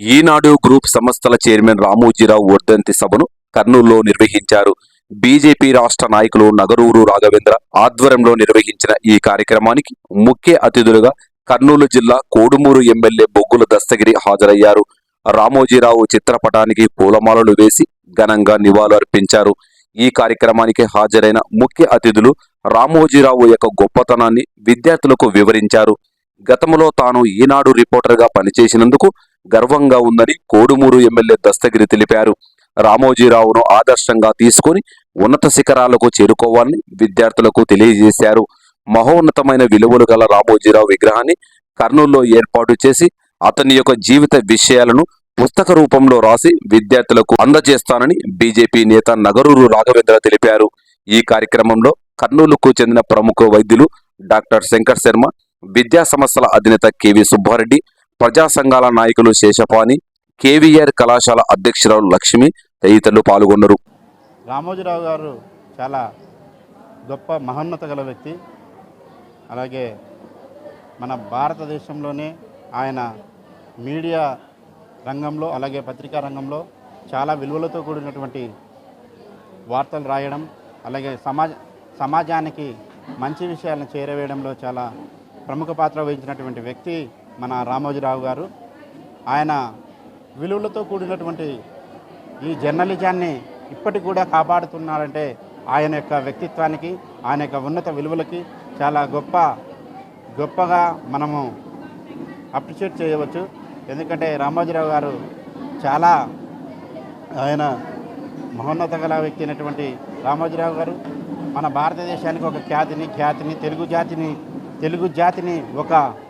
ఈనాడు group సంస్థల chairman Ramoji Rao వర్ధంతి సభను కర్నూలులో నిర్వహించారు. బీజేపీ రాష్ట్ర నాయకులు నగరూరు రాఘవేంద్ర ఆధ్వర్యంలో నిర్వహించిన ఈ కార్యక్రమానికి ముఖ్య అతిథులుగా కర్నూలు జిల్లా కోడుమూరు ఎమ్మెల్యే బొగ్గుల దస్తగిరి హాజరయ్యారు. రామోజీరావు చిత్రపటానికి పూలమాలలు వేసి ఘనంగా నివాళులర్పించారు ఈ కార్యక్రమానికి హాజరైన ముఖ్య అతిథులు రామోజీరావు యొక్క గొప్పతనాన్ని విద్యార్థులకు వివరించారు. గతంలో తాను ఈనాడు రిపోర్టర్గా పనిచేసినందుకు గర్వంగా ఉందని కోడుమూరు ఎమ్మెల్యే దస్తగిరి తెలిపారు. రామోజీరావును ఆదర్శంగా తీసుకొని ఉన్నత శిఖరాలకు చేరుకోవాలని విద్యార్థులకు తెలియజేశారు. మహోన్నతమైన విలువలు గల రామోజీరావు విగ్రహాన్ని కర్నూలులో ఏర్పాటు చేసి అతని యొక్క జీవిత విషయాలను పుస్తక రూపంలో రాసి విద్యార్థులకు అందజేస్తానని బీజేపీ నేత నగరూరు రాఘవేంద్ర తెలిపారు. ఈ కార్యక్రమంలో కర్నూలుకు చెందిన ప్రముఖ వైద్యులు డాక్టర్ శంకర్ శర్మ విద్యా సంస్థల అధినేత కెవి సుబ్బారెడ్డి ప్రజా సంఘాల నాయకులు శేషపాని కేవీఆర్ కళాశాల అధ్యక్షురాలు లక్ష్మి తదితరులు పాల్గొన్నారు. రామోజీరావు గారు చాలా గొప్ప మహోన్నత గల వ్యక్తి. అలాగే మన భారతదేశంలోనే ఆయన మీడియా రంగంలో అలాగే పత్రికా రంగంలో చాలా విలువలతో కూడినటువంటి వార్తలు రాయడం అలాగే సమాజ సమాజానికి మంచి విషయాలను చేరవేయడంలో చాలా ప్రముఖ పాత్ర వహించినటువంటి వ్యక్తి. మన రామోజీరావు గారు. ఆయన విలువలతో కూడినటువంటి ఈ జర్నలిజాన్ని ఇప్పటికి కూడా కాపాడుతున్నారంటే ఆయన యొక్క వ్యక్తిత్వానికి ఆయన యొక్క ఉన్నత విలువలకి చాలా గొప్ప గొప్పగా మనము అప్రిషియేట్ చేయవచ్చు. ఎందుకంటే రామోజీరావు గారు చాలా ఆయన మహోన్నత గల వ్యక్తి అయినటువంటి రామోజీరావు గారు. మన భారతదేశానికి ఒక ఖ్యాతిని ఖ్యాతిని తెలుగు జాతిని తెలుగు జాతిని ఒక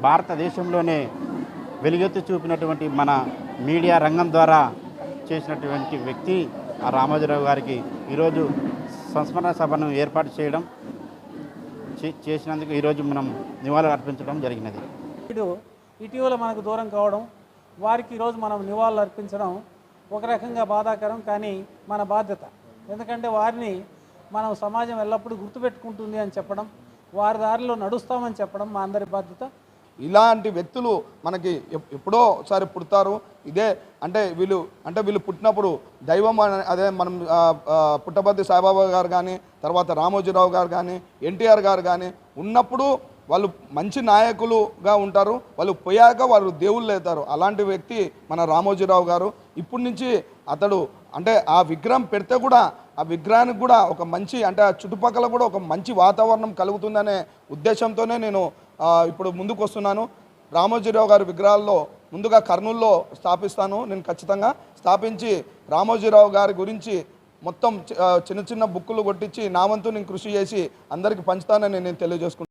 భారతదేశంలోనే వెలుగెత్తి చూపినటువంటి మన మీడియా రంగం ద్వారా చేసినటువంటి వ్యక్తి ఆ రామోజీరావు గారికి ఈరోజు సంస్మరణ సభను ఏర్పాటు చేయడం చే- చేసినందుకు ఈరోజు మనం నివాళులు అర్పించడం జరిగినది. ఇటు ఇటీవల మనకు దూరం కావడం వారికి ఈరోజు మనం నివాళులు అర్పించడం ఒక రకంగా బాధాకరం కానీ మన బాధ్యత. ఎందుకంటే వారిని మనం సమాజం ఎల్లప్పుడూ గుర్తుపెట్టుకుంటుంది అని చెప్పడం వారి దారిలో నడుస్తామని చెప్పడం మా అందరి బాధ్యత. ఇలాంటి వ్యక్తులు మనకి ఎప్- ఎప్పుడో ఒకసారి పుడతారు. ఇదే అంటే వీళ్ళు అంటే వీళ్ళు పుట్టినప్పుడు దైవం అనే- అదే మనం పుట్టపర్తి సాయిబాబా గారు కానీ తర్వాత రామోజీరావు గారు కానీ ఎన్టీఆర్ గారు కానీ ఉన్నప్పుడు వాళ్ళు మంచి నాయకులుగా ఉంటారు. వాళ్ళు పోయాక వాళ్ళు దేవుళ్ళు అవుతారు. అలాంటి వ్యక్తి మన రామోజీరావు గారు. ఇప్పటి నుంచి అతడు అంటే ఆ విగ్రహం పెడితే కూడా ఆ విగ్రహానికి కూడా ఒక మంచి అంటే ఆ చుట్టుపక్కల కూడా ఒక మంచి వాతావరణం కలుగుతుందనే ఉద్దేశంతోనే నేను ఇప్పుడు ముందుకు వస్తున్నాను రామోజీరావు గారి విగ్రహాల్లో ముందుగా కర్నూల్లో స్థాపిస్తాను నేను ఖచ్చితంగా. స్థాపించి రామోజీరావు గారి గురించి మొత్తం చి- చిన్న చిన్న బుక్కులు కొట్టించి నా వంతు నేను కృషి చేసి అందరికీ పంచుతానని నేను తెలియజేసుకుంటాను